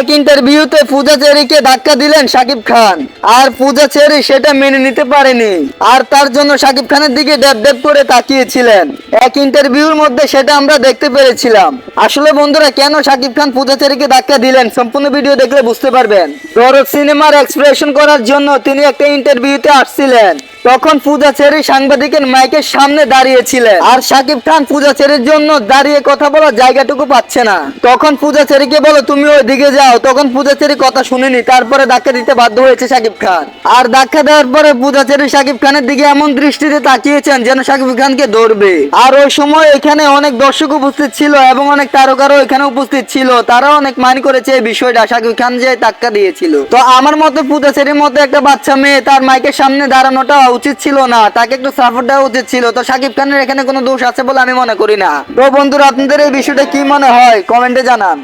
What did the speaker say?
এক ইন্টারভিউতে পূজা চেরিকে ধাক্কা দিলেন শাকিব খান। আর পূজা চেরি সেটা মেনে নিতে পারেনি। আর তার জন্য শাকিব খানের দিকে ড্যাব ড্যাব করে তাকিয়েছিলেন। এক ইন্টারভিউর মধ্যে সেটা আমরা দেখতে পেরেছিলাম। আসলে বন্ধুরা, কেন শাকিব খান পূজা চেরিকে ধাক্কা দিলেন? সম্পূর্ণ ভিডিও দেখলে বুঝতে পারবেন। দরদ সিনেমার এক্সপ্রেশন করার জন্য তিনি একটা ইন্টারভিউতে আসছিলেন। তখন পূজা চেরি সাংবাদিকের মাইকের সামনে দাঁড়িয়েছিলেন। আর সাকিব খান পূজা চেরির জন্য দাঁড়িয়ে কথা বলার জায়গাটুকু পাচ্ছে না। তখন পূজা চেরিকে বলো, তুমি ওই দিকে যাও তখন পূজাচেরি কথা শুনেনি। তারপরে ধাক্কা দিতে বাধ্য হয়েছে শাকিব খান। আর ধাক্কা দেওয়ার পরে পূজা চেরি শাকিব খানের দিকে এমন দৃষ্টিতে তাকিয়েছেন যেন শাকিব খানকে ধরবে। আর ওই সময় এখানে অনেক দর্শক উপস্থিত ছিল এবং অনেক তারকারও এখানে উপস্থিত ছিল। তারা অনেক মানি করেছে এই বিষয়টা শাকিব খান যে ধাক্কা দিয়েছিল। তো আমার মতে পূজা চেরির মতো একটা বাচ্চা মেয়ে তার মাইকের সামনে দাঁড়ানোটা উচিত ছিল না, তাকে একটু সাপোর্ট দেওয়া উচিত ছিল। তো শাকিব খানের এখানে কোনো দোষ আছে বলে আমি মনে করি না। তো বন্ধুরা, আপনাদের এই বিষয়টা কি মনে হয়? কমেন্টে জানান।